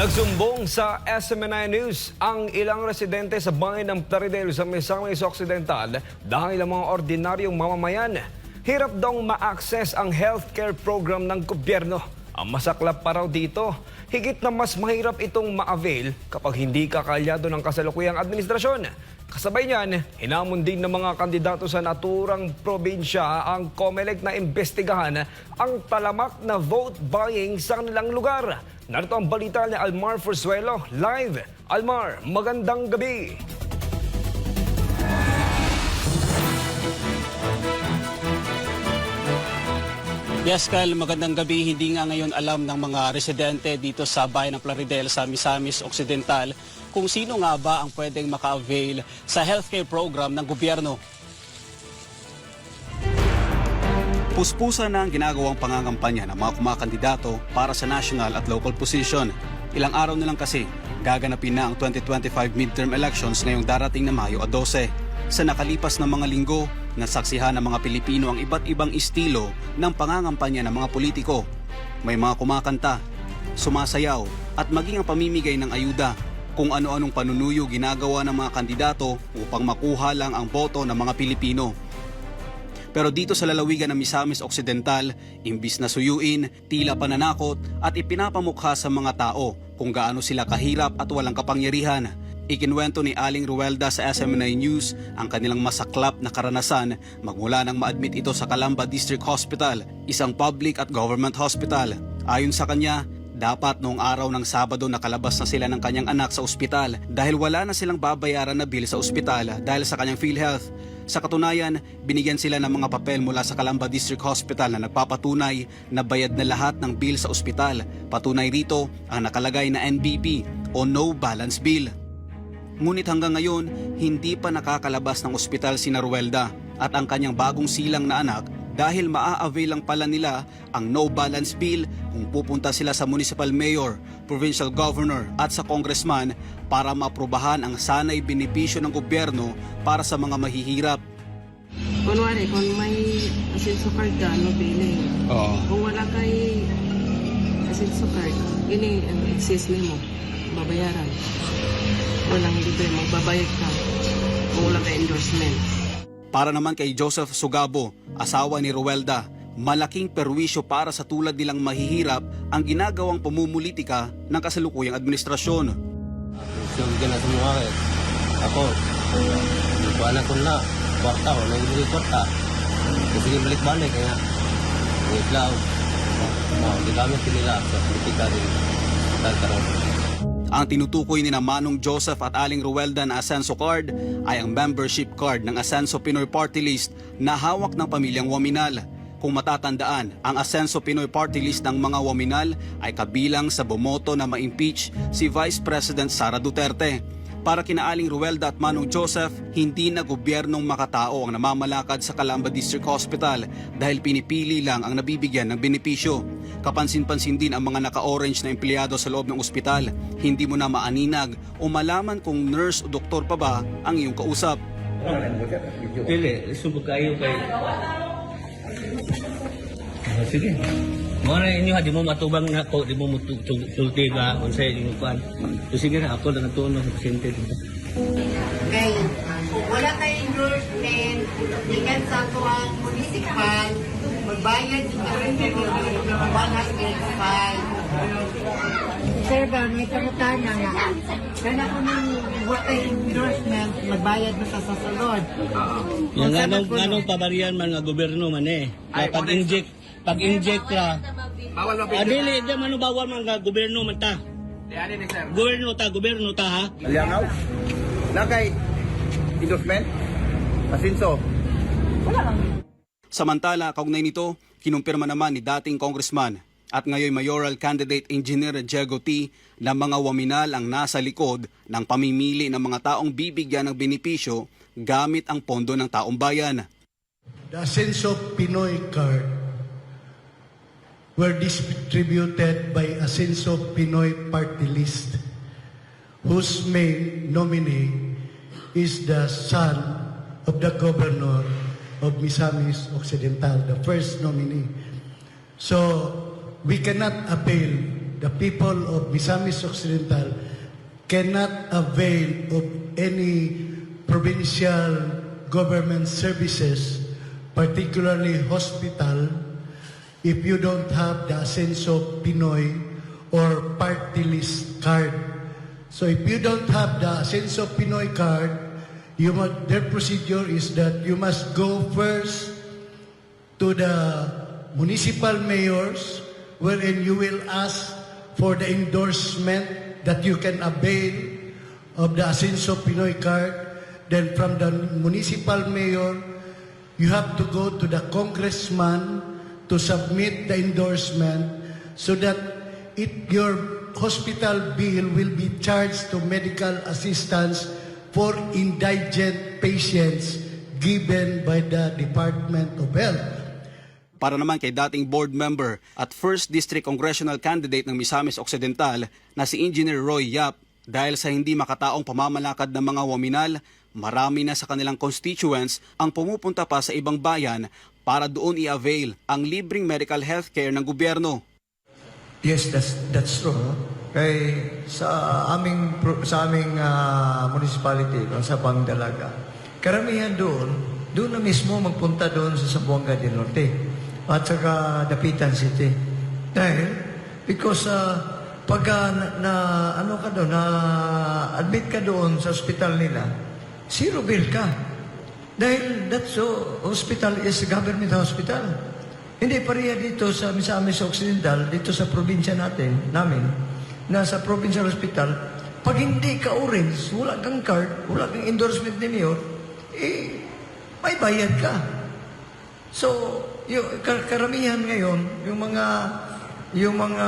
Nagsumbong sa SMNI News ang ilang residente sa bayan ng Plaridel sa Misamis Occidental dahil ang mga ordinaryong mamamayan hirap daw ma-access ang healthcare program ng gobyerno. Ang masaklap pa raw dito, higit na mas mahirap itong ma-avail kapag hindi kakalyado ng kasalukuyang administrasyon. Kasabay niyan, hinamon din ng mga kandidato sa naturang probinsya ang COMELEC na imbestigahan ang talamak na vote buying sa kanilang lugar. Narito ang balita ni Almar Forzuelo live. Almar, magandang gabi. Yes, Kyle, magandang gabi. Hindi nga ngayon alam ng mga residente dito sa bayan ng Plaridel sa Misamis Occidental kung sino nga ba ang pwedeng maka-avail sa healthcare program ng gobyerno. Puspusa na ang ginagawang pangangampanya ng mga kumakandidato para sa national at local position. Ilang araw na lang kasi, gaganapin na ang 2025 midterm elections ngayong darating na Mayo 12. Sa nakalipas na mga linggo, nasaksihan ng mga Pilipino ang iba't ibang estilo ng pangangampanya ng mga politiko. May mga kumakanta, sumasayaw at maging ang pamimigay ng ayuda kung ano-anong panunuyo ginagawa ng mga kandidato upang makuha lang ang boto ng mga Pilipino. Pero dito sa lalawigan ng Misamis Occidental, imbis na suyuin, tila pananakot at ipinapamukha sa mga tao kung gaano sila kahirap at walang kapangyarihan. Ikinwento ni Aling Ruelda sa SMNI News ang kanilang masaklap na karanasan magmula nang ma-admit ito sa Calamba District Hospital, isang public at government hospital. Ayon sa kanya, dapat noong araw ng Sabado nakalabas na sila ng kanyang anak sa ospital dahil wala na silang babayaran na bill sa ospital dahil sa kanyang PhilHealth. Sa katunayan, binigyan sila ng mga papel mula sa Calamba District Hospital na nagpapatunay na bayad na lahat ng bill sa ospital. Patunay rito ang nakalagay na NBP o No Balance Bill. Ngunit hanggang ngayon, hindi pa nakakalabas ng ospital si Naruelda at ang kanyang bagong silang na anak dahil maa-avail lang pala nila ang no balance bill kung pupunta sila sa municipal mayor, provincial governor at sa congressman para maaprubahan ang sanay benepisyo ng gobyerno para sa mga mahihirap. Kunwari, kung may asenso card ka, no billing. Oo. Kung wala kay asenso card, ini ang excess mo, babayaran. Walang libre, magbabayad ka. Kung wala kay endorsement. Para naman kay Joseph Sugabo, asawa ni Ruelda, malaking perwisyo para sa tulad nilang mahihirap ang ginagawang pamumulitika ng kasalukuyang administrasyon. So, na sa mga. Ako, hindi ko anak ko na. Kwarta ko, nangibili kwarta. Kasi balik-balik kaya. Cloud. No, di kami pinila sa politika din. Tagkaroon. Ang tinutukoy ni na Manong Joseph at Aling Ruelda na Asenso Card ay ang membership card ng Asenso Pinoy Party List na hawak ng pamilyang Waminal. Kung matatandaan, ang Asenso Pinoy Party List ng mga Waminal ay kabilang sa bumoto na ma-impeach si Vice President Sara Duterte. Para kina Aling Ruelda at Manong Joseph, hindi na gobyernong makatao ang namamalakad sa Calamba District Hospital dahil pinipili lang ang nabibigyan ng benepisyo. Kapansin-pansin din ang mga naka-orange na empleyado sa loob ng ospital. Hindi mo na maaninag o malaman kung nurse o doktor pa ba ang iyong kausap. Dili, subok kayo kay... Ah, sige. Mo na inyo ha, di mo matubang na ko, di mo mutulti ka, unsay inyo kuan. So sige na, ako lang natuon sa pasyente dito. kay wala kay endorsement ikan sa ako ang municipal magbayad sa Sir ba, may kamutana nga. Kana ko nang wala endorsement, magbayad na sa sasalod. Yung anong, anong pabarian man nga gobyerno man eh. Kaya pag-inject, ka, Bawal mo ah, dili, di man bawal man nga gobyerno man ta. Yan ni sir. Gobyerno ta, gobyerno ta ha. Aliangaw. Na kay endorsement. Asinso. Samantala, kaugnay nito, kinumpirma naman ni dating congressman at ngayon mayoral candidate engineer Diego T na mga waminal ang nasa likod ng pamimili ng mga taong bibigyan ng benepisyo gamit ang pondo ng taong bayan. The Ascenso Pinoy card were distributed by Ascenso Pinoy Party List, whose main nominee is the son of the governor of Misamis Occidental, the first nominee. So, we cannot appeal the people of Misamis Occidental cannot avail of any provincial government services, particularly hospital, if you don't have the Ascenso Pinoy or party list card. So if you don't have the Ascenso Pinoy card, you must, their procedure is that you must go first to the municipal mayors wherein you will ask for the endorsement that you can avail of the Ascenso Pinoy card. Then from the municipal mayor, you have to go to the congressman to submit the endorsement so that it, your hospital bill will be charged to medical assistance for indigent patients given by the Department of Health. Para naman kay dating board member at 1st District Congressional Candidate ng Misamis Occidental na si Engineer Roy Yap, dahil sa hindi makataong pamamalakad ng mga waminal, marami na sa kanilang constituents ang pumupunta pa sa ibang bayan para doon i-avail ang libreng medical health care ng gobyerno. Yes, that's that's true. no? Kay sa aming sa aming ah, municipality kung sa Pangdalaga, karamihan doon, doon na mismo magpunta doon sa Zamboanga del Norte at saka Dapitan City. Dahil because uh, pag ah, na, na ano ka doon, na admit ka doon sa ospital nila, zero bill ka. Dahil that so, hospital is government hospital. Hindi pareha dito sa Misamis Occidental, dito sa probinsya natin, namin, na sa provincial hospital, pag hindi ka orange, wala kang card, wala kang endorsement ni Mayor, eh, may bayad ka. So, yung kar- karamihan ngayon, yung mga yung mga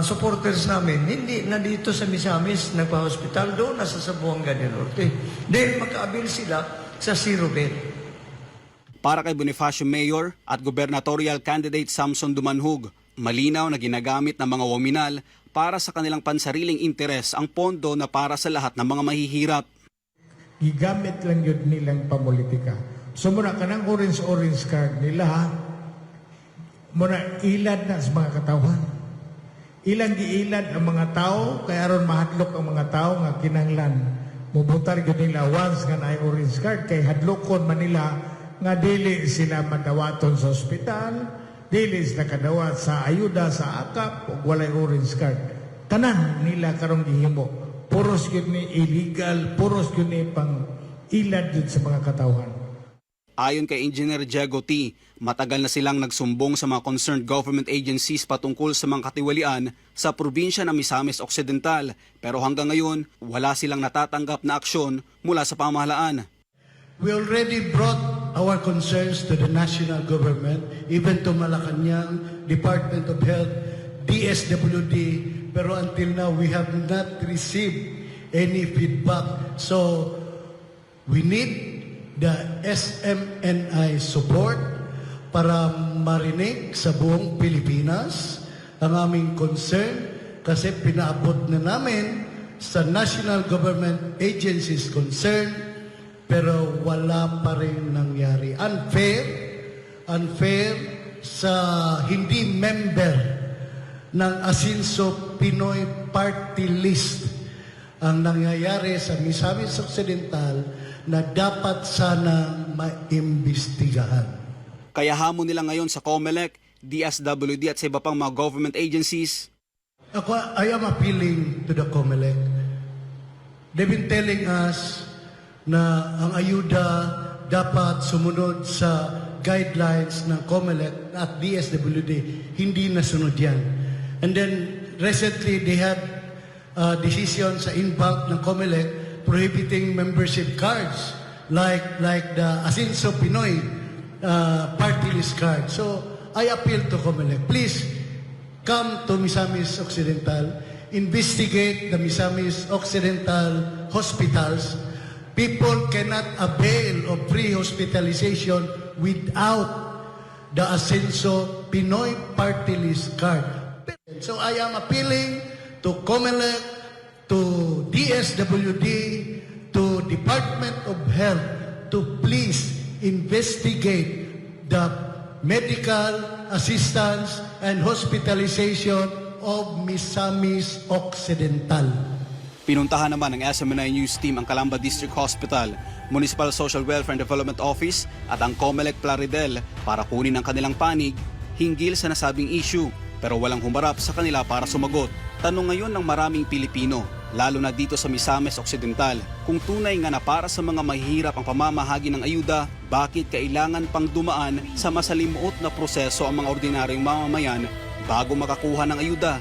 supporters namin, hindi na dito sa Misamis nagpa-hospital, doon nasa Sabuanga del Norte. Dahil makaabil sila sa zero bed. Para kay Bonifacio Mayor at gubernatorial candidate Samson Dumanhug, malinaw na ginagamit ng mga waminal para sa kanilang pansariling interes ang pondo na para sa lahat ng mga mahihirap. gigamit lang yun nilang pamulitika. So muna ka ng orange-orange card nila, ha? Muna ilad na sa mga katawan. Ilang giilad ang mga tao, kaya aron mahadlok ang mga tao nga kinanglan. Mubutar yun nila once nga na orange card, kay hadlokon man nila nga dili sila madawaton sa ospital, dili sila kadawat sa ayuda, sa akap, o walay orange card. Tanan nila karong gihimo puros yun ni illegal, puros yun ni pang ilad yun sa mga katawhan. Ayon kay Engineer Diego T, matagal na silang nagsumbong sa mga concerned government agencies patungkol sa mga katiwalian sa probinsya ng Misamis Occidental pero hanggang ngayon wala silang natatanggap na aksyon mula sa pamahalaan. We already brought our concerns to the national government, even to Malacanang, Department of Health, DSWD, pero until now we have not received any feedback. So we need the SMNI support para marinig sa buong Pilipinas ang aming concern kasi pinaabot na namin sa national government agencies concerned pero wala pa rin nangyari. Unfair, unfair sa hindi member ng Asinso Pinoy Party List ang nangyayari sa Misamis Occidental na dapat sana maimbestigahan. Kaya hamon nila ngayon sa COMELEC, DSWD at sa iba pang mga government agencies Ako, I am appealing to the COMELEC. They've been telling us na ang ayuda dapat sumunod sa guidelines ng COMELEC at DSWD. Hindi nasunod yan. And then, recently, they had uh, decision sa in-bank ng COMELEC prohibiting membership cards like like the Asinso Pinoy uh, party list card. So, I appeal to COMELEC. Please, come to Misamis Occidental, investigate the Misamis Occidental hospitals. People cannot avail of free hospitalization without the Ascenso Pinoy Party List card. So I am appealing to COMELEC, to DSWD, to Department of Health to please investigate the medical assistance and hospitalization of Misamis Occidental. Pinuntahan naman ng SMNI News Team ang Calamba District Hospital, Municipal Social Welfare and Development Office at ang Comelec Plaridel para kunin ang kanilang panig hinggil sa nasabing issue pero walang humarap sa kanila para sumagot. Tanong ngayon ng maraming Pilipino, lalo na dito sa Misamis Occidental, kung tunay nga na para sa mga mahihirap ang pamamahagi ng ayuda, bakit kailangan pang dumaan sa masalimuot na proseso ang mga ordinaryong mamamayan bago makakuha ng ayuda?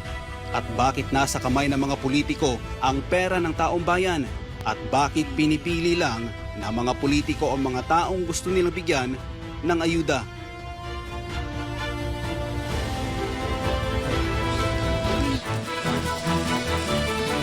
At bakit nasa kamay ng mga politiko ang pera ng taong bayan? At bakit pinipili lang ng mga politiko ang mga taong gusto nilang bigyan ng ayuda?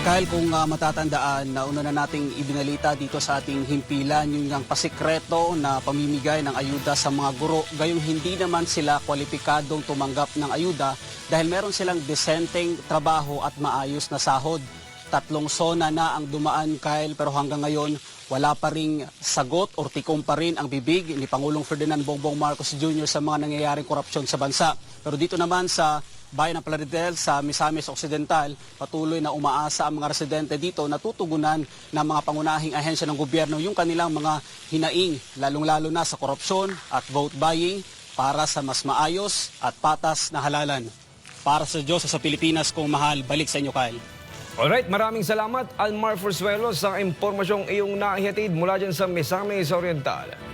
Kyle, kung ah, matatandaan, nauna na nating ibinalita dito sa ating himpilan yung ang pasikreto na pamimigay ng ayuda sa mga guro. Gayong hindi naman sila kwalipikadong tumanggap ng ayuda dahil meron silang desenteng trabaho at maayos na sahod. Tatlong sona na ang dumaan, Kyle, pero hanggang ngayon wala pa ring sagot or tikom pa rin ang bibig ni Pangulong Ferdinand Bongbong Marcos Jr. sa mga nangyayaring korupsyon sa bansa. Pero dito naman sa bayan ng Plaridel sa Misamis Occidental, patuloy na umaasa ang mga residente dito na tutugunan ng mga pangunahing ahensya ng gobyerno yung kanilang mga hinaing, lalong-lalo na sa korupsyon at vote buying para sa mas maayos at patas na halalan. Para sa Diyos sa Pilipinas kung mahal, balik sa inyo, Kyle. Alright, maraming salamat Almar Forzuelos sa impormasyong iyong nahihatid mula dyan sa Misamis Oriental.